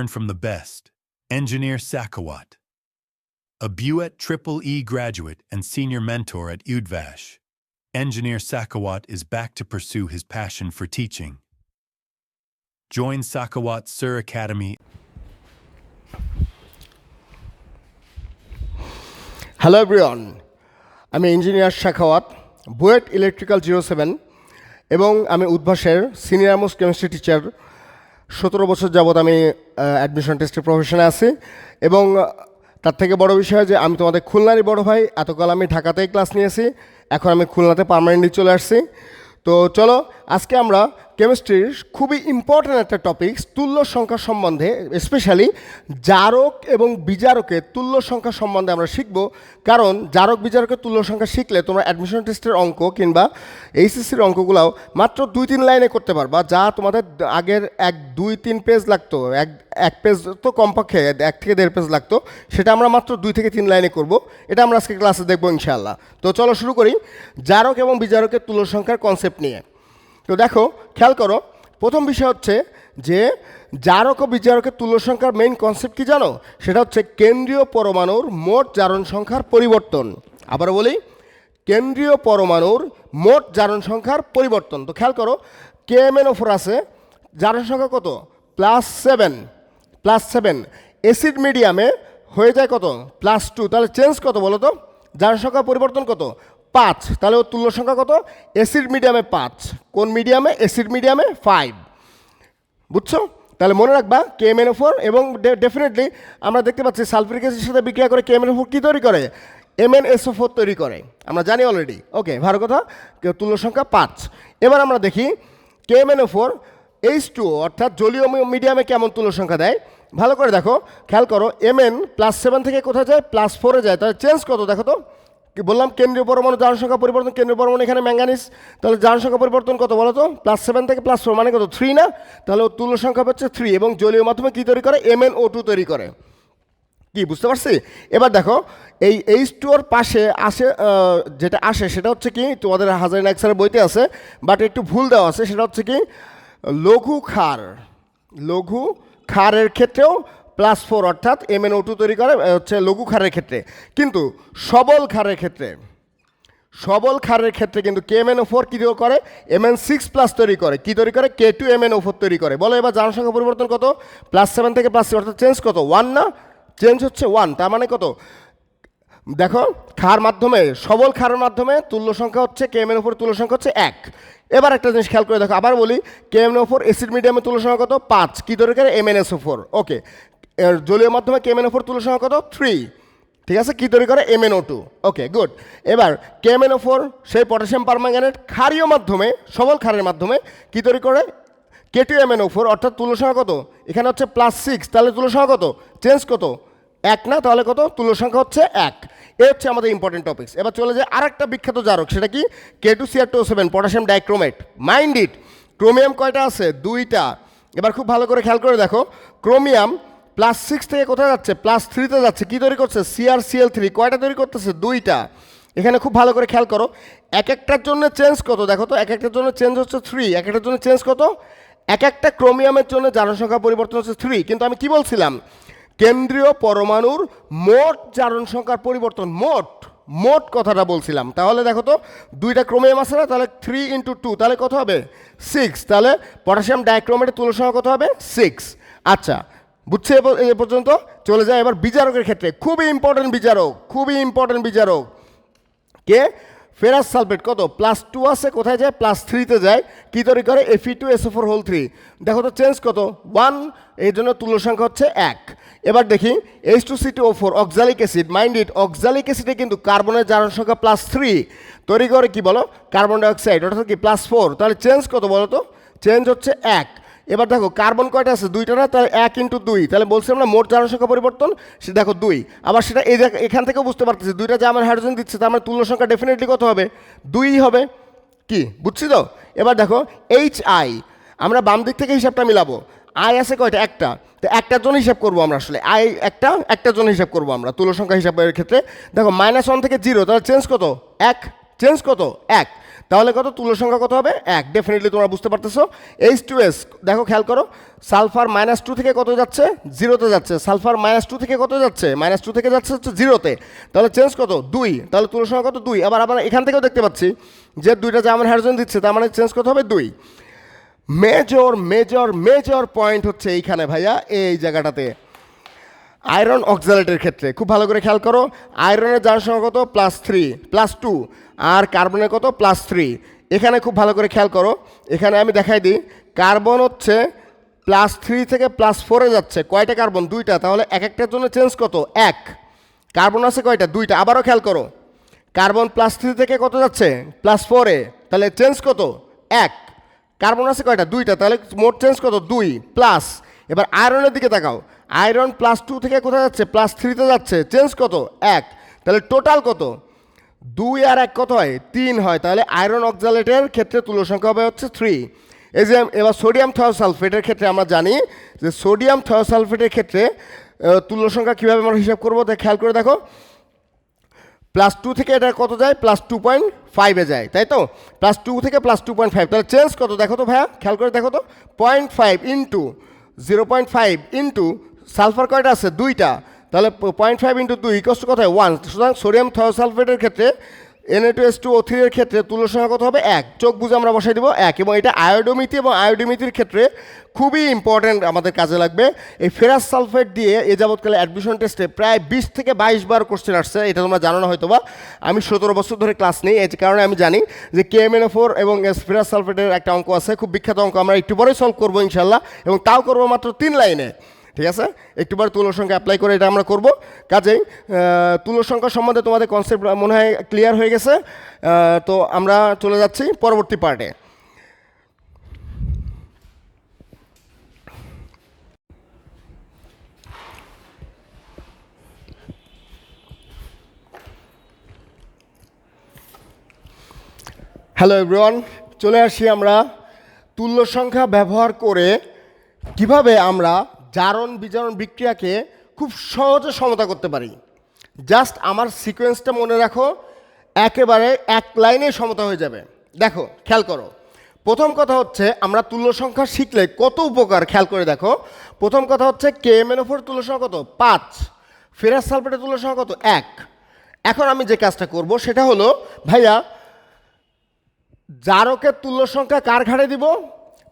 learn from the best. Engineer Sakawat. A Buet Triple E graduate and senior mentor at UDVASH. Engineer Sakawat is back to pursue his passion for teaching. Join Sakawat Sir Academy hello everyone আমি engineer Shakhawat BUET electrical zero seven এবং আমি উদ্ভাসের senior most chemistry teacher সতেরো বছর যাবৎ আমি admission টেস্টের প্রফেশনে আছি এবং তার থেকে বড় বিষয় যে আমি তোমাদের খুলনারই বড় ভাই, এতকাল আমি ঢাকাতেই ক্লাস নিয়েছি, এখন আমি খুলনাতে পারমানেন্টলি চলে আসছি। তো চলো, আজকে আমরা কেমিস্ট্রির খুবই ইম্পর্ট্যান্ট একটা টপিক তুল্য সংখ্যা সম্বন্ধে স্পেশালি জারক এবং বিজারকের তুল্য সংখ্যা সম্বন্ধে আমরা শিখব। কারণ জারক বিজারকের তুল্য সংখ্যা শিখলে তোমরা অ্যাডমিশন টেস্টের অঙ্ক কিংবা এইচএসসির অঙ্কগুলাও মাত্র দুই তিন লাইনে করতে পারবা, যা তোমাদের আগের এক, দুই, তিন পেজ লাগতো। এক এক পেজ তো কমপক্ষে এক থেকে দেড় পেজ লাগতো। সেটা আমরা মাত্র দুই থেকে তিন লাইনে করব। এটা আমরা আজকে ক্লাসে দেখব ইনশাআল্লাহ। তো চলো শুরু করি, জারক এবং বিজারকের তুল্য সংখ্যার কনসেপ্ট নিয়ে। তো দেখো, খেয়াল করো, প্রথম বিষয় হচ্ছে যে জারক ও বিজারকের তুল্য সংখ্যার মেইন কনসেপ্ট কি জানো? সেটা হচ্ছে কেন্দ্রীয় পরমাণুর মোট জারণ সংখ্যার পরিবর্তন। আবার বলি, কেন্দ্রীয় পরমাণুর মোট জারণ সংখ্যার পরিবর্তন। তো খেয়াল করো কে এম এন ওফর আছে, জারণ সংখ্যা কত? Plus seven plus seven acid মিডিয়ামে হয়ে যায় কত? প্লাস টু তাহলে চেঞ্জ কত বলো তো? জারণ সংখ্যা পরিবর্তন কত? পাঁচ, তাহলে ওর তুল্য সংখ্যা কত? অ্যাসিড মিডিয়ামে পাঁচ। কোন মিডিয়ামে অ্যাসিড মিডিয়ামে ফাইভ বুঝছ? তাহলে মনে রাখবা কেএমএনও ফোর এবং ডেফিনেটলি আমরা দেখতে পাচ্ছি সালফিউরিক অ্যাসিডের সাথে বিক্রিয়া করে কেএমএনও ফোর কী তৈরি করে? এমএনএসও ফোর তৈরি করে। আমরা জানি অলরেডি ওকে ভালো কথা। তুল্য সংখ্যা পাঁচ। এবার আমরা দেখি কেএমএনও ফোর এইচ টু অর্থাৎ জলীয় মিডিয়ামে কেমন তুল্য সংখ্যা দেয়? ভালো করে দেখো। খেয়াল করো এমএন প্লাস সেভেন থেকে কোথায় যায়? প্লাস ফোরে যায়। তাহলে চেঞ্জ কত? দেখো তো। বললাম? কেন্দ্রীয় পরমাণু জারণ সংখ্যা পরিবর্তন, কেন্দ্রীয় পরমাণু এখানে ম্যাঙ্গানিস তাহলে জারণ সংখ্যা পরিবর্তন কত বলো তো প্লাস সেভেন থেকে প্লাস ফোর মানে কত? থ্রি না? তাহলে তুল্য সংখ্যা হচ্ছে থ্রি এবং জলীয় মাধ্যমে কী তৈরি করে? এম এন ও টু তৈরি করে। কি, বুঝতে পারছি? এবার দেখো, এই এইচ টু ওর পাশে আসে যেটা আসে সেটা হচ্ছে কি, তোমাদের হাজার নাক্সারের বইতে আছে বাট একটু ভুল দেওয়া আছে, সেটা হচ্ছে কি, লঘু খার লঘু খারের ক্ষেত্রেও প্লাস ফোর অর্থাৎ এম এন ও টু তৈরি করে হচ্ছে লঘু ক্ষারের ক্ষেত্রে। কিন্তু সবল ক্ষারের ক্ষেত্রে, সবল ক্ষারের ক্ষেত্রে কিন্তু K M N O four কী করে? এম এন সিক্স প্লাস তৈরি করে। কী তৈরি করে? K two M N O four তৈরি করে। বলো এবার জনসংখ্যা পরিবর্তন কত? প্লাস সেভেন থেকে প্লাস অর্থাৎ চেঞ্জ কত? ওয়ান না? চেঞ্জ হচ্ছে ওয়ান তার মানে কত? দেখো খার মাধ্যমে, সবল খারের মাধ্যমে তুল্য সংখ্যা হচ্ছে, কে এর ওপর তুল্য সংখ্যা হচ্ছে এক। এবার একটা জিনিস খেয়াল করে দেখো, আবার বলি, কে এম এন ও ওপর এসিড মিডিয়ামে তুল্য সংখ্যা কত? পাঁচ। কী দরকার এম এন এস ওপর ওকে জলীয় মাধ্যমে কে এম ওপর তুল্য সংখ্যা কত? থ্রি ঠিক আছে? কী তৈরি করে? এমএনও টু ওকে গুড এবার কে এম এন ফোর, সেই পটাশিয়াম পারম্যাঙ্গানেট ক্ষারীয় মাধ্যমে, সবল ক্ষারের মাধ্যমে কী তৈরি করে? কে টু এম ফোর অর্থাৎ তুল্য সংখ্যা কত? এখানে হচ্ছে প্লাস সিক্স তাহলে তুল্য সংখ্যা কত? চেঞ্জ কত? এক না, তাহলে কত? তুলো সংখ্যা হচ্ছে এক। এ হচ্ছে আমাদের ইম্পর্টেন্ট টপিক্স এবার চলে যায় আর একটা বিখ্যাত জারক, সেটা কি? K two CR two seven potassium dichromate mind it chromium কয়টা আছে? দুইটা। এবার খুব ভালো করে খেয়াল করে দেখো। ক্রোমিয়াম প্লাস সিক্স থেকে কোথায় যাচ্ছে? প্লাস থ্রিতে যাচ্ছে। কী তৈরি করছে? সিআর সিএল থ্রি কয়টা তৈরি করতেছে? দুইটা। এখানে খুব ভালো করে খেয়াল করো। এক একটার জন্য চেঞ্জ কত? দেখো তো, এক একটার জন্য চেঞ্জ হচ্ছে থ্রি এক একটার জন্য চেঞ্জ কত? এক একটা ক্রোমিয়ামের জন্য জারণ সংখ্যা পরিবর্তন হচ্ছে থ্রি কিন্তু আমি কি বলছিলাম? কেন্দ্রীয় পরমাণুর মোট জারণ সংখ্যার পরিবর্তন, মোট মোট কথাটা বলছিলাম। তাহলে দেখো তো, দুইটা ক্রোমিয়াম আছে না? তাহলে থ্রি ইন্টু টু তাহলে কত হবে? সিক্স তাহলে পটাশিয়াম ডাইক্রোমেটের সংখ্যা কত হবে? সিক্স আচ্ছা বুঝছে এ পর্যন্ত? চলে যায় এবার বিচারকের ক্ষেত্রে। খুবই ইম্পর্টেন্ট বিচারক, খুবই ইম্পর্টেন্ট বিচারক। কে? ফেরাস সালফেট কত? প্লাস টু আছে, কোথায় যায়? প্লাস থ্রিতে যায়। কী তৈরি করে? FE two SO four whole three দেখো তো চেঞ্জ কত? ওয়ান এই জন্য তুল্য সংখ্যা হচ্ছে এক। এবার দেখি H two C two O four oxalic acid mind it oxalic অ্যাসিডে কিন্তু কার্বনের জারণ সংখ্যা প্লাস থ্রি তৈরি করে কি বলো? কার্বন ডাইঅক্সাইড অর্থাৎ কি? প্লাস ফোর তাহলে চেঞ্জ কত বলো তো? চেঞ্জ হচ্ছে এক। এবার দেখো কার্বন কয়টা আছে? দুইটা না? তাহলে এক ইন্টু দুই। তাহলে বলছিলাম না মোট জারণ সংখ্যা পরিবর্তন, সে দেখো দুই। আবার সেটা এই দেখ এখান থেকেও বুঝতে পারতেছি, দুইটা যে আমার হাইড্রোজেন দিচ্ছে, তার মানে তুল্য সংখ্যা ডেফিনেটলি কত হবে? দুই হবে। কি? বুঝছি তো? এবার দেখো এইচ আই আমরা বাম দিক থেকে হিসাবটা মিলাবো। আই আছে কয়টা? একটা। তো একটার জন্য হিসাব করব আমরা আসলে। আই একটা, একটার জন্য হিসাব করব আমরা, তুল্য সংখ্যা হিসাবের ক্ষেত্রে। দেখো মাইনাস ওয়ান থেকে জিরো তাহলে চেঞ্জ কত? এক। চেঞ্জ কত? এক। তাহলে কত? তুলো সংখ্যা কত হবে? এক। ডেফিনেটলি তোমরা বুঝতে পারতেছো। এইচ টু এস দেখো, খেয়াল করো। সালফার মাইনাস টু থেকে কত যাচ্ছে? জিরোতে যাচ্ছে। সালফার মাইনাস টু থেকে কত যাচ্ছে? মাইনাস টু থেকে যাচ্ছে হচ্ছে জিরোতে তাহলে চেঞ্জ কত? দুই। তাহলে তুলো সংখ্যা কত? দুই। আবার আবার এখান থেকেও দেখতে পাচ্ছি যে দুইটা জার্মান হাইড্রোজেন দিচ্ছে, তার মানে চেঞ্জ কত হবে? দুই। মেজর মেজর মেজর পয়েন্ট হচ্ছে এইখানে ভাইয়া, এই জায়গাটাতে। আয়রন অক্সালেটের ক্ষেত্রে। খুব ভালো করে খেয়াল করো আয়রনের যার সংখ্যা কত? প্লাস থ্রি প্লাস টু আর কার্বনের কত? প্লাস থ্রি এখানে খুব ভালো করে খেয়াল করো, এখানে আমি দেখাই দিই কার্বন হচ্ছে প্লাস থ্রি থেকে প্লাস ফোরে যাচ্ছে। কয়টা কার্বন দুইটা। তাহলে এক একটার জন্য চেঞ্জ কত? এক। কার্বন আছে কয়টা? দুইটা। আবারও খেয়াল করো কার্বন প্লাস থ্রি থেকে কত যাচ্ছে? প্লাস ফোরে তাহলে চেঞ্জ কত? এক। কার্বন আছে কয়টা? দুইটা। তাহলে মোট চেঞ্জ কত? দুই। প্লাস এবার আয়রনের দিকে তাকাও। আয়রন প্লাস টু থেকে কোথায় যাচ্ছে? প্লাস থ্রিতে যাচ্ছে। চেঞ্জ কত? এক। তাহলে টোটাল কত? দুই আর এক কত হয়? তিন হয়। তাহলে আয়রন অক্সালেটের ক্ষেত্রে তুলো সংখ্যা হবে হচ্ছে থ্রি এই যে এবার সোডিয়াম থায়োসালফেটের ক্ষেত্রে আমরা জানি যে সোডিয়াম থায়োসালফেটের ক্ষেত্রে তুল্য সংখ্যা কীভাবে আমরা হিসাব করব? তা খেয়াল করে দেখো। প্লাস টু থেকে এটা কত যায়? প্লাস টু পয়েন্ট ফাইভে যায়। তাই তো? প্লাস টু থেকে প্লাস টু পয়েন্ট ফাইভ তাহলে চেঞ্জ কত? দেখো তো ভাইয়া, খেয়াল করে দেখো তো। Point five into zero point five into sulphur কয়টা আছে? দুইটা। তাহলে পয়েন্ট ফাইভ ইন্টু দুই ইকস্ট কত হয় ওয়ান সুতরাং সোডিয়াম থায়োসালফেটের ক্ষেত্রে N two S two O থ্রির ক্ষেত্রে তুলোর সংখ্যা কত হবে? এক। চোখ বুঝে আমরা বসাই দিব, এক। এবং এটা আয়োডোমিতি এবং আয়োডোমিতির ক্ষেত্রে খুবই ইম্পর্ট্যান্ট আমাদের কাজে লাগবে। এই ফেরাস সালফেট দিয়ে এ যাবৎকালে অ্যাডমিশন টেস্টে প্রায় বিশ থেকে বাইশ বার কোশ্চেন আসছে, এটা তোমরা জানো না হয়তো বা আমি সতেরো বছর ধরে ক্লাস নিই এই কারণে আমি জানি যে কে এম ফোর এবং এস ফেরাস সালফেটের একটা অঙ্ক আছে, খুব বিখ্যাত অঙ্ক, আমরা একটু পরেই সলভ করব ইনশাল্লাহ এবং তাও করব মাত্র তিন লাইনে। ঠিক আছে? একটুবার তুলোর সংখ্যা অ্যাপ্লাই করে এটা আমরা করব। কাজেই তুলোর সংখ্যা সম্বন্ধে তোমাদের কনসেপ্ট মনে হয় ক্লিয়ার হয়ে গেছে। তো আমরা চলে যাচ্ছি পরবর্তী পার্টে হ্যালো এভরিওয়ান চলে আসি আমরা তুল্য সংখ্যা ব্যবহার করে কীভাবে আমরা জারণ বিজারণ বিক্রিয়াকে খুব সহজে সমতা করতে পারি। জাস্ট আমার সিকোয়েন্সটা মনে রাখো, একেবারে এক লাইনে সমতা হয়ে যাবে। দেখো, খেয়াল করো। প্রথম কথা হচ্ছে, আমরা তুল্য সংখ্যা শিখলে কত উপকার, খেয়াল করে দেখো। প্রথম কথা হচ্ছে কে এম এন ওপর তুল্য সংখ্যা কত? পাঁচ। ফেরাস সালফেটের তুল্য সংখ্যা কত? এক। এখন আমি যে কাজটা করব, সেটা হলো, ভাইয়া, জারকের তুল্য সংখ্যা কার ঘাড়ে দিব?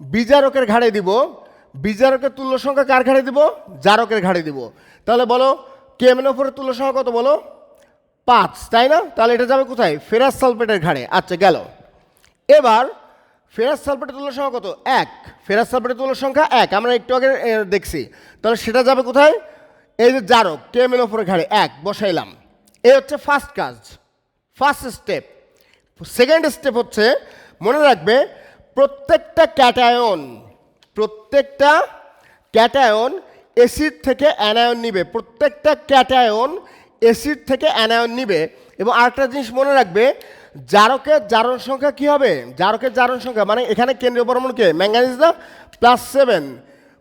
বিজারকের ঘাড়ে দিব। বিজারকের তুল্য সংখ্যা কার ঘাড়ে দিব? জারকের ঘাড়ে দিব। তাহলে বলো কেমন ওপরের তুল্য সংখ্যা কত বলো? পাঁচ, তাই না? তাহলে এটা যাবে কোথায়? ফেরাস সালফেটের ঘাড়ে। আচ্ছা গেল। এবার ফেরাস সালফেটের তুল্য সংখ্যা কত? এক। ফেরাস সালফেটের তুল্য সংখ্যা এক। আমরা একটু আগে দেখছি। তাহলে সেটা যাবে কোথায়? এই যে জারক কেমন ওপরের ঘাড়ে। এক, বসাইলাম। এই হচ্ছে ফার্স্ট কাজ। ফার্স্ট স্টেপ সেকেন্ড স্টেপ হচ্ছে, মনে রাখবে, প্রত্যেকটা ক্যাটায়ন প্রত্যেকটা ক্যাটায়ন অ্যাসিড থেকে অ্যানায়ন নিবে। প্রত্যেকটা ক্যাটায়ন অ্যাসিড থেকে অ্যানায়ন নিবে। এবং আরেকটা জিনিস মনে রাখবে জারকের জারণ সংখ্যা কি হবে? জারকের জারণ সংখ্যা মানে এখানে কেন্দ্রীয় পরমাণুকে ম্যাঙ্গানিজ দা প্লাস সেভেন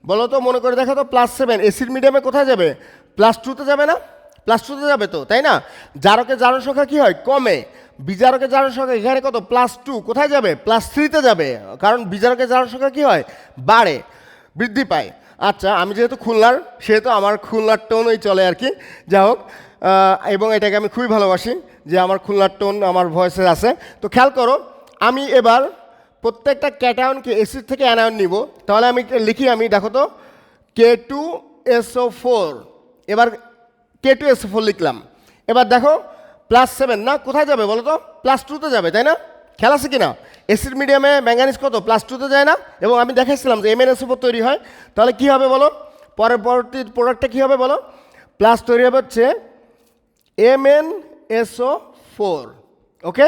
বলো তো, মনে করে দেখো তো প্লাস সেভেন অ্যাসিড মিডিয়ামে কোথায় যাবে? প্লাস টুতে যাবে না? প্লাস টুতে যাবে তো, তাই না? জারকের জারণ সংখ্যা কি হয়? কমে। বিজারকের জারণ সংখ্যা এখানে কত? প্লাস টু কোথায় যাবে? প্লাস থ্রিতে যাবে। কারণ বিজারকের জারণ সংখ্যা কি হয়? বাড়ে, বৃদ্ধি পায়। আচ্ছা আমি যেহেতু খুলনার, সেহেতু আমার খুলনার টোনই চলে আর কি। যাই হোক এবং এটাকে আমি খুবই ভালোবাসি যে আমার খুলনার টোন আমার ভয়েসে আছে। তো খেয়াল করো, আমি এবার প্রত্যেকটা ক্যাটায়নকে এসিড থেকে অ্যানায়ন নিব। তাহলে আমি লিখি আমি, দেখো তো কে টু এসও ফোর এবার কে টু এসও ফোর লিখলাম। এবার দেখো প্লাস সেভেন না, কোথায় যাবে বলো তো প্লাস টুতে যাবে, তাই না? খেলা আছে কি না মিডিয়ামে ম্যাঙ্গানিজ কত? প্লাস টুতে যায় না? এবং আমি দেখাইছিলাম যে এমএনএস উপর তৈরি হয়। তাহলে কী হবে বলো? পরের পরবর্তী প্রোডাক্টটা কী হবে বলো? প্লাস তৈরি হবে হচ্ছে M N SO four okay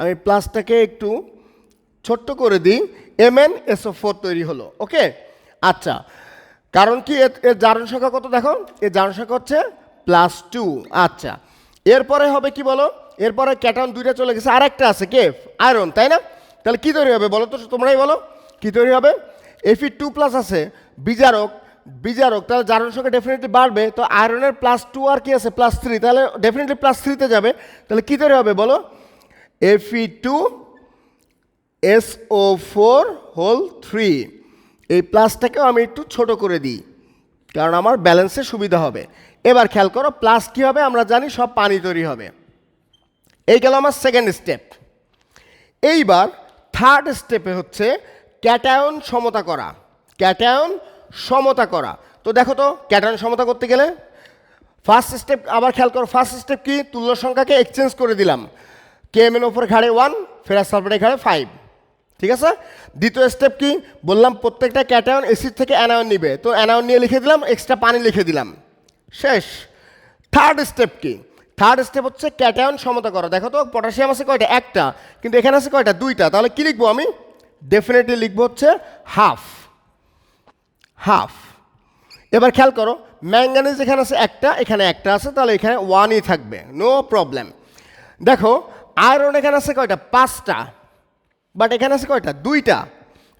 আমি প্লাসটাকে একটু ছোট্ট করে দিই। এম এন এসও ফোর তৈরি হলো। ওকে আচ্ছা। কারণ কি এর জারণ সংখ্যা কত দেখো? এর জারণ সংখ্যা হচ্ছে প্লাস টু আচ্ছা। এরপরে হবে কি বলো? এরপরে ক্যাটন দুইটা চলে গেছে। আর একটা আছে কে? আয়রন, তাই না? তাহলে কী তৈরি হবে বলো তো, তোমরাই বলো। কী তৈরি হবে? এফি টু প্লাস আছে, বিজারক বিজারক, তাহলে জারণ সংখ্যা ডেফিনেটলি বাড়বে। তো আয়রনের প্লাস টু আর কি আছে? প্লাস থ্রি তাহলে ডেফিনেটলি প্লাস থ্রিতে যাবে। তাহলে কী তৈরি হবে বলো? FE two S O four whole three এই প্লাসটাকেও আমি একটু ছোট করে দিই। কারণ আমার ব্যালেন্সে সুবিধা হবে। এবার খেয়াল করো প্লাস কী হবে? আমরা জানি সব পানি তৈরি হবে। এই গেল আমার সেকেন্ড স্টেপ এইবার থার্ড স্টেপে হচ্ছে ক্যাটায়ন সমতা করা। ক্যাটায়ন সমতা করা। তো দেখো তো ক্যাটায়ন সমতা করতে গেলে ফার্স্ট স্টেপ আবার খেয়াল করো ফার্স্ট স্টেপ কি? তুল্য সংখ্যাকে এক্সচেঞ্জ করে দিলাম। কে এম এর ওপর ঘাড়ে ওয়ান ফেরাস সালফেটের ঘাড়ে ফাইভ ঠিক আছে? দ্বিতীয় স্টেপ কি? বললাম প্রত্যেকটা ক্যাটায়ন এসিড থেকে অ্যানায়ন নিবে। তো অ্যানায়ন নিয়ে লিখে দিলাম এক্সট্রা পানি লিখে দিলাম। শেষ। থার্ড স্টেপ কি? থার্ড স্টেপ হচ্ছে ক্যাটায়ন সমতা করা। দেখো তো পটাশিয়াম আছে কয়টা? একটা। কিন্তু এখানে আছে কয়টা? দুইটা। তাহলে কি লিখব আমি? ডেফিনেটলি লিখব হচ্ছে হাফ হাফ এবার খেয়াল করো ম্যাঙ্গানিজ এখানে আছে একটা, এখানে একটা আছে, তাহলে এখানে ওয়ানই থাকবে। নো প্রবলেম দেখো আয়রন এখানে আছে কয়টা? পাঁচটা। বাট এখানে আছে কয়টা? দুইটা।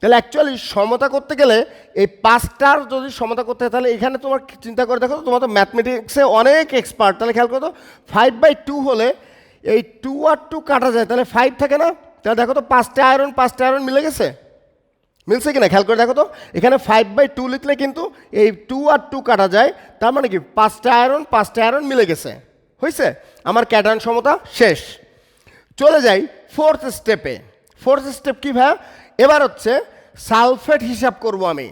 তাহলে অ্যাকচুয়ালি সমতা করতে গেলে এই পাঁচটার যদি সমতা করতে হয়, তাহলে এখানে তোমার চিন্তা করে? দেখো তোমার তো ম্যাথমেটিক্সে অনেক এক্সপার্ট তাহলে খেয়াল করো তো ফাইভ বাই টু হলে এই টু আর টু কাটা যায়। তাহলে ফাইভ থাকে না? তাহলে দেখো তো, পাঁচটা আয়রন পাঁচটা আয়রন মিলে গেছে? মিলছে কিনা? খেয়াল করে দেখো তো, এখানে ফাইভ বাই টু লিখলে কিন্তু এই টু আর টু কাটা যায়। তার মানে কি? পাঁচটা আয়রন পাঁচটা আয়রন মিলে গেছে। হয়েছে আমার ক্যাটায়ন সমতা শেষ। চলে যাই ফোর্থ স্টেপে ফোর্থ স্টেপ কী ভাই? এবার হচ্ছে সালফেট হিসাব করব আমি।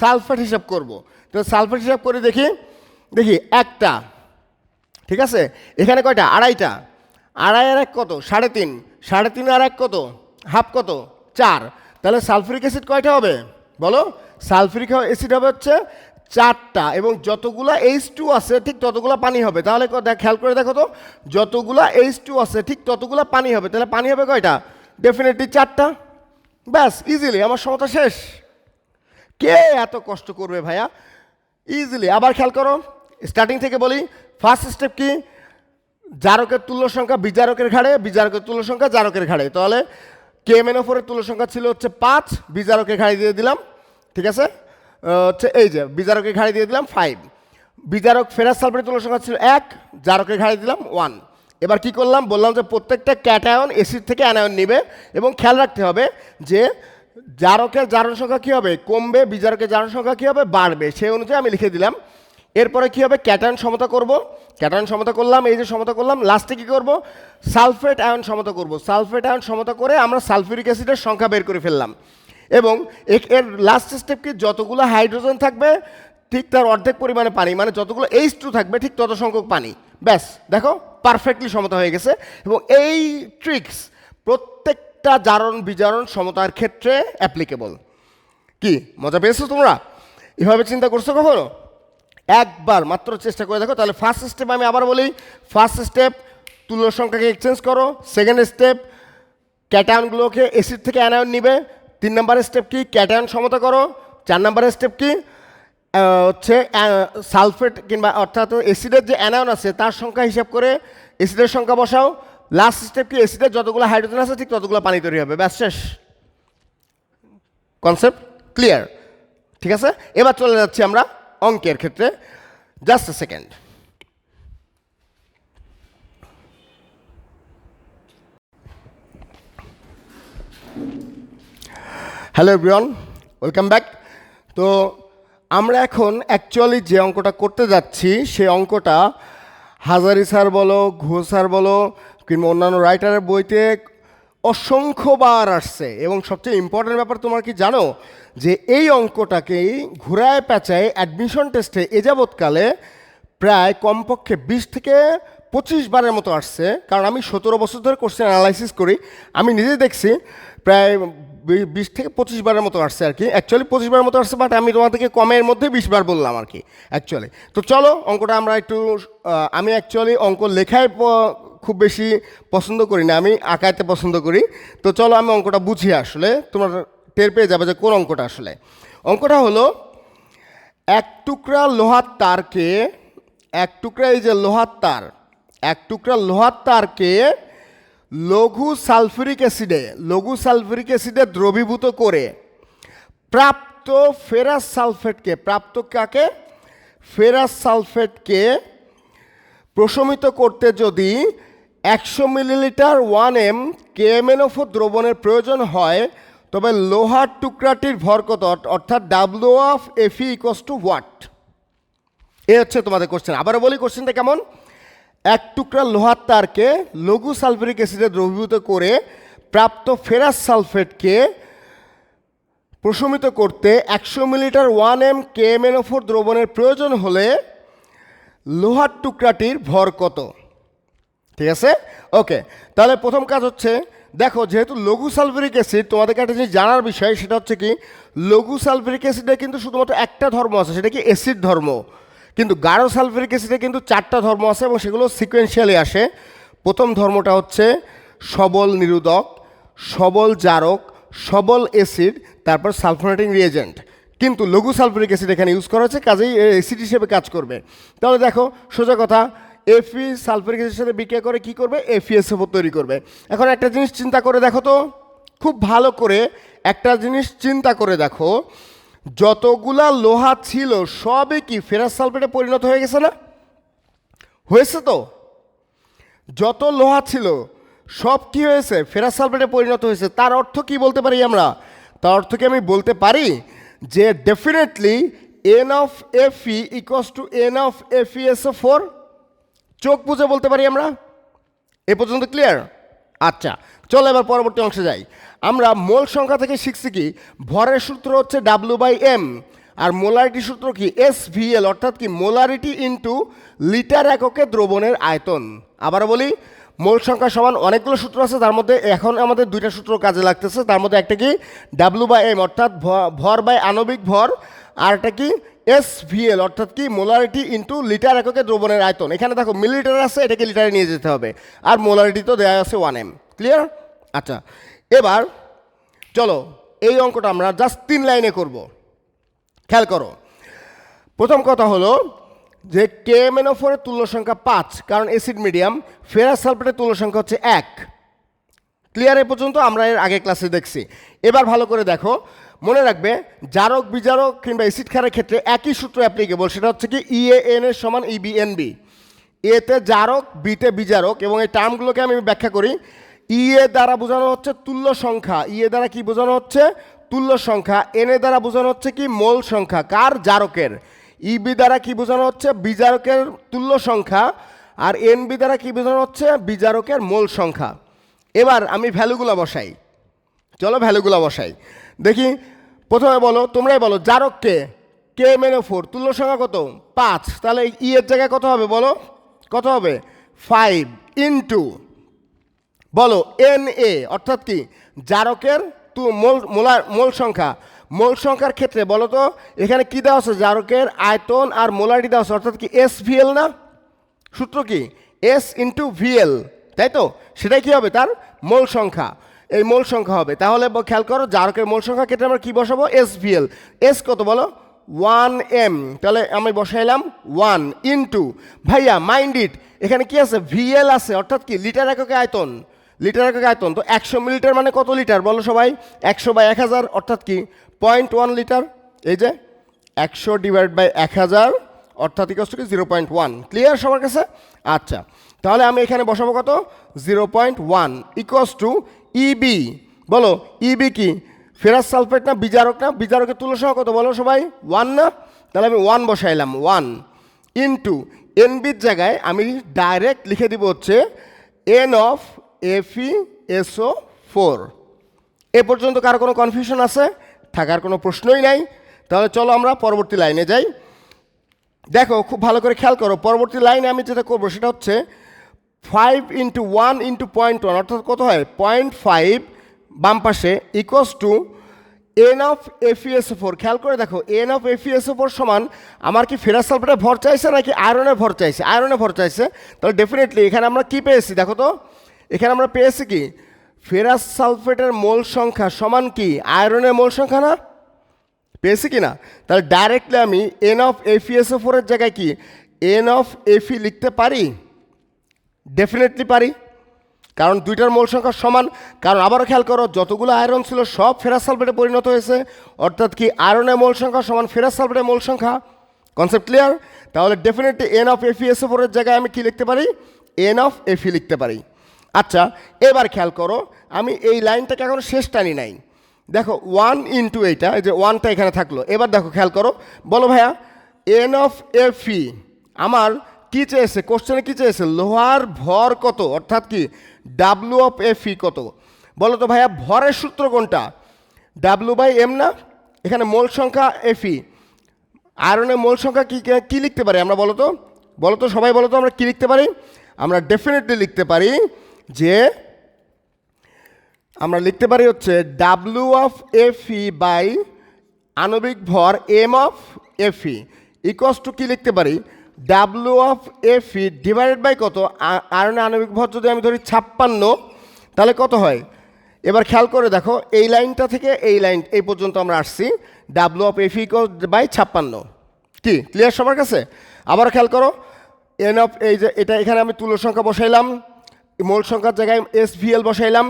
সালফেট হিসাব করব। তো সালফেট হিসাব করে দেখি। দেখি, একটা। ঠিক আছে? এখানে কয়টা? আড়াইটা। আড়াই আর এক কত? সাড়ে তিন। সাড়ে তিন আর এক কত? হাফ কত? চার। তাহলে সালফিউরিক অ্যাসিড কয়টা হবে? বলো। সালফিউরিক অ্যাসিড হবে হচ্ছে চারটা এবং যতগুলা এইচ টু আছে, ঠিক ততগুলা পানি হবে। তাহলে খেয়াল করে দেখো তো। যতগুলা এইচ টু আছে, ঠিক ততগুলা পানি হবে। তাহলে পানি হবে কয়টা? ডেফিনেটলি চারটা। ব্যাস ইজিলি আমার সমতা শেষ। কে এত কষ্ট করবে ভাইয়া? ইজিলি আবার খেয়াল করো স্টার্টিং থেকে বলি ফার্স্ট স্টেপ কি? জারকের তুল্য সংখ্যা বিজারকের ঘাড়ে, বিজারকের তুল্য সংখ্যা জারকের ঘাড়ে। তাহলে কে এম এন ওপরের তুল্য সংখ্যা ছিল হচ্ছে পাঁচ, বিজারকের ঘাড়ে দিয়ে দিলাম, ঠিক আছে? হচ্ছে এই যে, বিজারকের ঘাড়ে দিয়ে দিলাম ফাইভ বিজারক ফেরাস সালফেটের তুল্য সংখ্যা ছিল এক, জারকের ঘাড়ে দিলাম ওয়ান এবার কি করলাম? বললাম যে প্রত্যেকটা ক্যাটায়ন এসিড থেকে অ্যানায়ন নিবে এবং খেয়াল রাখতে হবে যে জারকের জারণ সংখ্যা কী হবে? কমবে, বিজারকের জারণ সংখ্যা কী হবে? বাড়বে। সেই অনুযায়ী আমি লিখে দিলাম। এরপরে কী হবে? ক্যাটায়ন সমতা করব। ক্যাটায়ন সমতা করলাম, এই যে সমতা করলাম, লাস্টে কী করব? সালফেট আয়ন সমতা করব। সালফেট আয়ন সমতা করে আমরা সালফিউরিক অ্যাসিডের সংখ্যা বের করে ফেললাম। এবং এর লাস্ট স্টেপ কি? যতগুলো হাইড্রোজেন থাকবে, ঠিক তার অর্ধেক পরিমাণে পানি মানে যতগুলো এইচ টু থাকবে, ঠিক তত সংখ্যক পানি। ব্যাস, দেখো পারফেক্টলি সমতা হয়ে গেছে। এবং এই ট্রিক্স প্রত্যেকটা জারণ, বিজারণ সমতার ক্ষেত্রে অ্যাপ্লিকেবল কি, মজা পেয়েছ তোমরা? এভাবে চিন্তা করছ কখনো? একবার মাত্র চেষ্টা করে দেখো, তাহলে ফার্স্ট স্টেপ আমি আবার বলি ফার্স্ট স্টেপ তুল্য সংখ্যাকে এক্সচেঞ্জ করো। সেকেন্ড স্টেপ ক্যাটায়নগুলোকে এসিড থেকে অ্যানায়ন নিবে। তিন নম্বরের স্টেপ কি ক্যাটায়ন সমতা করো। চার নম্বরের স্টেপ কি হচ্ছে সালফেট কিংবা অর্থাৎ এসিডের যে অ্যানায়ন আছে, তার সংখ্যা হিসাব করে এসিডের সংখ্যা বসাও। লাস্ট স্টেপ কি? এসিডের যতগুলো হাইড্রোজেন আছে, ঠিক ততগুলো পানি তৈরি হবে। ব্যাস, শেষ। কনসেপ্ট ক্লিয়ার ঠিক আছে? এবার চলে যাচ্ছি আমরা অঙ্কের ক্ষেত্রে। Just second hello everyone welcome back তো আমরা এখন অ্যাকচুয়ালি যে অঙ্কটা করতে যাচ্ছি, সেই অঙ্কটা হাজারি স্যার বলো ঘোষ স্যার বলো, কিংবা অন্যান্য রাইটারের বইতে অসংখ্যবার আসছে। এবং সবচেয়ে ইম্পর্টেন্ট ব্যাপার তোমার কি জানো? যে এই অঙ্কটাকেই ঘুরায় পেঁচায় অ্যাডমিশন টেস্টে এ যাবৎকালে প্রায় কমপক্ষে বিশ থেকে পঁচিশ বারের মতো আসছে। কারণ আমি সতেরো বছর ধরে কোশ্চেন অ্যানালাইসিস করি। আমি নিজে দেখছি, প্রায় বিশ থেকে পঁচিশ বারের মতো আসছে আর কি। অ্যাকচুয়ালি পঁচিশ বারের মতো আসছে বাট আমি তোমাদেরকে কমের মধ্যে বিশ বার বললাম আর কি অ্যাকচুয়ালি তো চলো, অঙ্কটা আমরা একটু আমি অ্যাকচুয়ালি অঙ্ক লেখায় খুব বেশি পছন্দ করি না, আমি আঁকাইতে পছন্দ করি। তো চলো, আমি অঙ্কটা বুঝি আসলে, তোমার টের পেয়ে যাবে যে কোন অঙ্কটা আসলে। অঙ্কটা হলো, এক টুকরা লোহার তারকে, এক টুকরা এই যে লোহার তার, এক টুকরা লোহার তারকে লঘু সালফুরিক অ্যাসিডে, লঘু সালফুরিক অ্যাসিডে দ্রবীভূত করে প্রাপ্ত ফেরাস সালফেটকে, প্রাপ্ত কাকে? ফেরাস সালফেটকে প্রশমিত করতে যদি একশো মিলিলিটার ওয়ান এম কেএমএনওফো দ্রবণের প্রয়োজন হয়, তবে লোহার টুকরাটির ভর কত? অর্থাৎ W of FE equals two what A হচ্ছে তোমাদের কোশ্চেন আবারও বলি কোশ্চেনটা কেমন? এক টুকরা লোহার তারকে লঘু সালফারিক অ্যাসিডে দ্রবীভূত করে প্রাপ্ত ফেরাস সালফেটকে প্রশমিত করতে একশো মিলিলিটার ওয়ান এম কেএমএনওফোর দ্রবণের প্রয়োজন হলে লোহার টুকরাটির ভর কত? ঠিক আছে? ওকে, তাহলে প্রথম কাজ হচ্ছে, দেখো যেহেতু লঘু সালফারিক অ্যাসিড, তোমাদেরকে একটা জিনিস জানার বিষয়, সেটা হচ্ছে কি, লঘু সালফারিক অ্যাসিডে কিন্তু শুধুমাত্র একটা ধর্ম আছে, সেটা কি অ্যাসিড ধর্ম? কিন্তু গাঢ় সালফারিক অ্যাসিডে কিন্তু চারটা ধর্ম আছে এবং সেগুলো সিকোয়েন্সিয়ালি আসে। প্রথম ধর্মটা হচ্ছে সবল নিরোধক, সবল জারক, সবল অ্যাসিড তারপর সালফোনেটিং রিয়েজেন্ট কিন্তু লঘু সালফারিক অ্যাসিড এখানে ইউজ করা হচ্ছে কাজেই অ্যাসিড হিসেবে কাজ করবে। তাহলে দেখো, সোজা কথা এফি সালফারিক অ্যাসিডের সাথে বিক্রিয়া করে কি করবে? এফিএসএফও তৈরি করবে। এখন একটা জিনিস চিন্তা করে দেখো তো, খুব ভালো করে একটা জিনিস চিন্তা করে দেখো যতগুলা লোহা ছিল, সবই কি ফেরাস সালফেটে পরিণত হয়ে গেছে না? হয়েছে তো? যত লোহা ছিল, সব কি হয়েছে? ফেরাস সালফেটে পরিণত হয়েছে। তার অর্থ কি বলতে পারি আমরা? তার অর্থ কি আমি বলতে পারি যে definitely N of F E equals two N of F S four চোখ বুঝে বলতে পারি আমরা? এ পর্যন্ত ক্লিয়ার আচ্ছা চলো এবার পরবর্তী অংশে যাই। আমরা মোল সংখ্যা থেকে শিখছি কি? ভরের সূত্র হচ্ছে W by M R molarity সূত্র কি? এস ভিএল অর্থাৎ কি মোলারিটি ইন্টু লিটার এককে দ্রবণের আয়তন। আবার বলি, মোল সংখ্যা সমান অনেকগুলো সূত্র আছে, তার মধ্যে এখন আমাদের দুইটা সূত্র কাজে লাগতেছে, তার মধ্যে একটা কি? ডাব্লু বাই এম অর্থাৎ ভর বাই আণবিক ভর, আর একটা কি? এস ভিএল অর্থাৎ কি মোলারিটি ইন্টু লিটার এককে দ্রবণের আয়তন। এখানে দেখো মিলিলিটার আছে, এটাকে লিটারে নিয়ে যেতে হবে। আর মোলারিটি তো দেওয়া আছে ওয়ান এম ক্লিয়ার আচ্ছা। এবার, চলো, এই অঙ্কটা আমরা জাস্ট তিন লাইনে করব। খেয়াল করো। প্রথম কথা হলো যে কেএমএনওফোরের তুল্য সংখ্যা পাঁচ, কারণ অ্যাসিড মিডিয়াম ফেরাস সালফেটের তুল্য সংখ্যা হচ্ছে এক। ক্লিয়ার এ পর্যন্ত আমরা এর আগে ক্লাসে দেখছি। এবার ভালো করে দেখো। মনে রাখবে, জারক, বিজারক কিংবা অ্যাসিড ক্ষারের ক্ষেত্রে একই সূত্র অ্যাপ্লিকেবল সেটা হচ্ছে কি ইএএন এর সমান E ইবিএনবি এতে জারক বিতে বিজারক এবং এই টার্মগুলোকে আমি ব্যাখ্যা করি। ইএ দ্বারা বোঝানো হচ্ছে তুল্য সংখ্যা। ইএ দ্বারা কি বোঝানো হচ্ছে? তুল্য সংখ্যা। এন এ দ্বারা বোঝানো হচ্ছে কি? মোল সংখ্যা। কার? জারকের। ইবি দ্বারা কি বোঝানো হচ্ছে? বিজারকের তুল্য সংখ্যা। আর এনবি দ্বারা কি বোঝানো হচ্ছে? বিজারকের মোল সংখ্যা। এবার আমি ভ্যালুগুলো বসাই। চলো ভ্যালুগুলো বসাই। দেখি, প্রথমে বলো, তোমরাই বলো, জারক কে? কে মেনে ফোর? তুল্য সংখ্যা কত? পাঁচ। তাহলে ই এর জায়গায় কত হবে বলো? কত হবে? ফাইভ ইন্টু বলো এন এ অর্থাৎ কি? জারকের তু মোল, মোলার, মোল সংখ্যা। মোল সংখ্যার ক্ষেত্রে বলো তো, এখানে কী দেওয়া আছে? জারকের আয়তন আর মোলারিটি দেওয়া আছে, অর্থাৎ কি এস ভিএল না? সূত্র কি? এস ইন্টু ভিএল তাই তো? সেটাই কী হবে তার? মোল সংখ্যা। এই মোল সংখ্যা হবে। তাহলে খেয়াল করো, জারকের মোল সংখ্যা ক্ষেত্রে আমরা কী বসাবো? এস ভিএল এস কত বলো? ওয়ান এম তাহলে আমি বসাইলাম ওয়ান ইন্টু ভাইয়া মাইন্ড ইট এখানে কি আছে? ভিএল আছে, অর্থাৎ কি? লিটার এককে আয়তন। লিটার এককে আয়তন, তো একশো মিলিটার মানে কত লিটার? বলো সবাই। একশো বাই এক হাজার, অর্থাৎ কি? Point one litre. এই যে, একশো ডিভাইড বাই এক হাজার, অর্থাৎ ইকস কি? Zero point one. ক্লিয়ার সবার কাছে? আচ্ছা তাহলে আমি এখানে বসাবো কত? Zero point one equals two ইবি বলো ইবি কি? ফেরাস সালফেট না বিজারক না? বিজারকের তুলসহ কত? বলো সবাই, ওয়ান না? তাহলে আমি ওয়ান বসাইলাম, ওয়ান ইন্টু এনবির জায়গায় আমি ডাইরেক্ট লিখে দিব হচ্ছে N of FE, SO, four. এ পর্যন্ত কারও কোনো কনফিউশন আছে? থাকার কোনো প্রশ্নই নাই। তাহলে চলো আমরা পরবর্তী লাইনে যাই। দেখো, খুব ভালো করে খেয়াল করো। পরবর্তী লাইনে আমি যেটা করব সেটা হচ্ছে five into one into point one অর্থাৎ কত হয়? পয়েন্ট ফাইভ বাম পাশে equals two N of FES four খেয়াল করে দেখো এন অফ এফিএস ফোর সমান আমার কি ফেরাস সালফেটে ভর চাইছে নাকি আয়রনে ভর চাইছে? আয়রনে ভর চাইছে। তাহলে ডেফিনেটলি এখানে আমরা কি পেয়েছি? দেখো তো এখানে আমরা পেয়েছি কি? ফেরাস সালফেটের মোল সংখ্যা সমান কি? আয়রনের মোল সংখ্যা না? পেয়েছি কি না? তাহলে ডাইরেক্টলি আমি এন অফ এফিএসও ফোরের জায়গায় কি? এন অফ এফি লিখতে পারি? ডেফিনেটলি পারি। কারণ দুইটার মোল সংখ্যা সমান। কারণ আবারও খেয়াল করো, যতগুলো আয়রন ছিল সব ফেরাস সালফেটে পরিণত হয়েছে। অর্থাৎ কি আয়রনের মোল সংখ্যা সমান ফেরাস সালফেটের মোল সংখ্যা? কনসেপ্ট ক্লিয়ার তাহলে definitely N of FE SO ফোরের জায়গায় আমি কি লিখতে পারি? এন অফ এফি লিখতে পারি। আচ্ছা এবার খেয়াল করো, আমি এই লাইনটাকে এখন শেষ টানি নাই। দেখো ওয়ান ইন্টু এইটা, এই যে ওয়ানটা এখানে থাকল। এবার দেখো, খেয়াল করো। বলো ভাইয়া এন অফ এ ফি আমার কি চেয়েছে? কোশ্চেনে কি চেয়েছে? লোহার ভর কত? অর্থাৎ কি ডাব্লু অফ এ ফি কত? বলো তো ভাইয়া, ভরের সূত্র কোনটা? ডাব্লু বাই এম না? এখানে মোল সংখ্যা এফি আয়রনের মোল সংখ্যা কি, কী লিখতে পারি আমরা বলো তো? বলো তো সবাই বলো তো আমরা কী লিখতে পারি? আমরা ডেফিনেটলি লিখতে পারি যে আমরা লিখতে পারি হচ্ছে ডাব্লু অফ এফি বাই আণবিক ভর M of Fe x two কী লিখতে পারি? W of FE divided by কত? আয়রনের আণবিক ভর যদি আমি ধরি ছাপ্পান্ন, তাহলে কত হয়? এবার খেয়াল করে দেখো, এই লাইনটা থেকে এই লাইন, এই পর্যন্ত আমরা আসছি। ডাব্লু অফ এফি বাই ছাপ্পান্ন। কি? ক্লিয়ার সবার কাছে? আবার খেয়াল করো। এন অফ এই যে, এটা এখানে আমি তুলো সংখ্যা বসাইলাম। মোল সংখ্যার জায়গায় এস ভিএল বসাইলাম,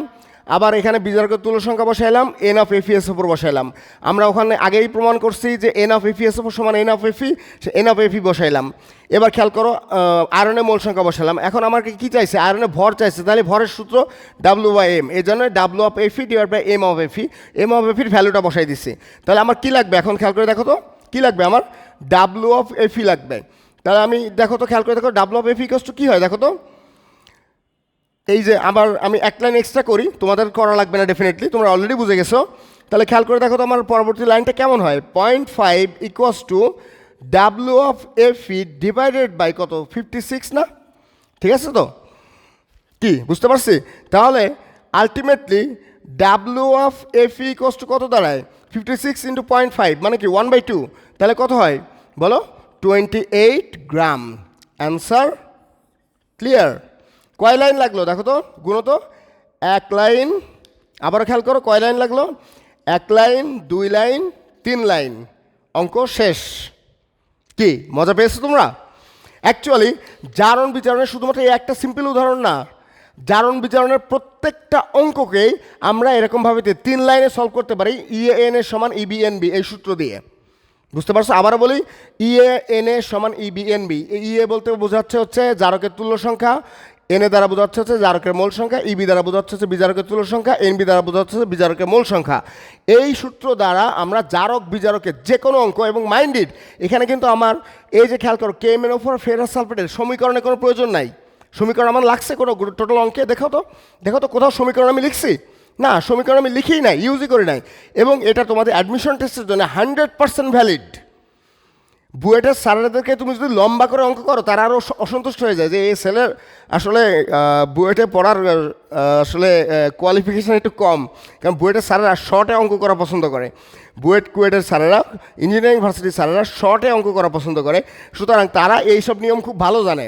আবার এখানে বিজারকের তুলো সংখ্যা বসাইলাম এন অফ এফিএস ওপর বসাইলাম। আমরা ওখানে আগেই প্রমাণ করছি যে এন অফ এফিএস ওপর সমান এন অফ এফি সে এন অফ এফি বসাইলাম। এবার খেয়াল করো আয়রনে মোল সংখ্যা বসালাম এখন আমাকে কি চাইছে? আয়রনে ভর চাইছে। তাহলে ভরের সূত্র ডাব্লু বাই এম এই জন্য W of FE divide by M of FE M of এফির ভ্যালুটা বসাই দিচ্ছি তাহলে আমার কি লাগবে? এখন খেয়াল করে দেখো তো, কী লাগবে আমার? ডাব্লু অফ এফি লাগবে। তাহলে আমি দেখো তো, খেয়াল করে দেখো ডাব্লু অফ এফি কষ্ট কী হয়? দেখো তো। এই যে আবার আমি এক লাইন এক্সট্রা করি, তোমাদের করা লাগবে না ডেফিনেটলি তোমরা অলরেডি বুঝে গেছো। তাহলে খেয়াল করে দেখো তো আমার পরবর্তী লাইনটা কেমন হয়? Point five equals two W of FE divided by কত? ফিফটি সিক্স না? ঠিক আছে তো? কি, বুঝতে পারছি? তাহলে ultimately W of FE equals two কত দাঁড়ায়? Fifty six into point five মানে কি? ওয়ান বাই টু তাহলে কত হয়? বলো? Twenty eight gram answer clear কয় লাইন লাগল? দেখো তো গুণ তো। এক লাইন আবার খেয়াল করো, কয় লাইন লাগল? এক লাইন, দুই লাইন, তিন লাইন। অঙ্ক শেষ। কি, মজা পেয়েছ তোমরা? অ্যাকচুয়ালি জারণ বিচারণের শুধুমাত্র এই একটা সিম্পল উদাহরণ না, জারণ বিচারণের প্রত্যেকটা অঙ্ককেই আমরা এরকমভাবে তিন লাইনে সলভ করতে পারি ইএএন এর সমান ইবিএনবি এই সূত্র দিয়ে। বুঝতে পারছ? আবারও বলি ইএ এন এ সমান ইবিএনবি ইএ বলতে বোঝাচ্ছে হচ্ছে জারকের তুল্য সংখ্যা এন এ দ্বারা বোঝাচ্ছে হচ্ছে জারকের মূল সংখ্যা ইবি দ্বারা বোঝাচ্ছে হচ্ছে বিজারকের তুল্য সংখ্যা এনবি দ্বারা বোঝাচ্ছে হচ্ছে বিজারকের মূল সংখ্যা। এই সূত্র দ্বারা আমরা জারক বিজারকের যে কোনো অঙ্ক এবং মাইন্ডেড, এখানে কিন্তু আমার এই যে খেয়াল করো কে এম এর ওপর ফেরাস সালফেটের সমীকরণে কোনো প্রয়োজন নাই। সমীকরণ আমার লাগছে কোনো টোটাল অঙ্কে, দেখো তো দেখো তো কোথাও সমীকরণ আমি লিখছি? না, সমীকরণ আমি লিখেই নাই ইউজই করি নাই। এবং এটা তোমাদের অ্যাডমিশন টেস্টের জন্য হান্ড্রেড পার্সেন্ট ভ্যালিড বুয়েটের স্যারেদেরকে তুমি যদি লম্বা করে অঙ্ক করো, তারা আরও অসন্তুষ্ট হয়ে যায় যে এই ছেলের আসলে বুয়েটে পড়ার আসলে কোয়ালিফিকেশান একটু কম। কারণ বুয়েটের স্যারেরা শর্টে অঙ্ক করা পছন্দ করে। বুয়েট, কুয়েটের স্যারেরা ইঞ্জিনিয়ারিং ভার্সিটির স্যারেরা শর্টে অঙ্ক করা পছন্দ করে। সুতরাং তারা এইসব নিয়ম খুব ভালো জানে।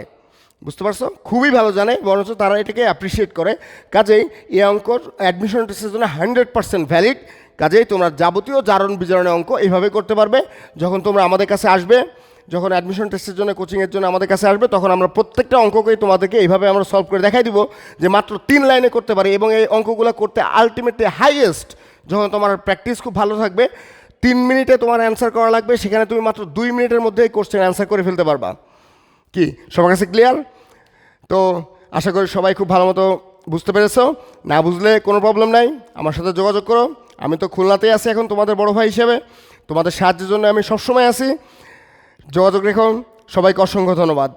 বুঝতে পারছ? খুবই ভালো জানে, বরঞ্চ তারা এটাকে অ্যাপ্রিসিয়েট করে। কাজেই এই অঙ্কর অ্যাডমিশন টেস্টের জন্য হান্ড্রেড পার্সেন্ট ভ্যালিড কাজেই তোমরা যাবতীয় জারণ বিজারণের অঙ্ক এইভাবে করতে পারবে। যখন তোমরা আমাদের কাছে আসবে, যখন অ্যাডমিশন টেস্টের জন্য কোচিংয়ের জন্য আমাদের কাছে আসবে, তখন আমরা প্রত্যেকটা অঙ্ককেই তোমাদেরকে এইভাবে আমরা সলভ করে দেখাই দিব যে মাত্র তিন লাইনে করতে পারি এবং এই অঙ্কগুলো করতে আলটিমেটলি হাইয়েস্ট যখন তোমার প্র্যাকটিস খুব ভালো থাকবে, তিন মিনিটে তোমার অ্যান্সার করা লাগবে, সেখানে তুমি মাত্র দুই মিনিটের মধ্যে এই কোশ্চেন অ্যান্সার করে ফেলতে পারবা। কি, সবার কাছে ক্লিয়ার তো আশা করি সবাই খুব ভালো মতো বুঝতে পেরেছ। না বুঝলে কোনো প্রবলেম নাই। আমার সাথে যোগাযোগ করো। আমি তো খুলনাতেই আছি এখন তোমাদের বড় ভাই হিসেবে। তোমাদের সাহায্যের জন্য আমি সবসময় আছি। যোগাযোগ রেখুন সবাইকে অসংখ্য ধন্যবাদ।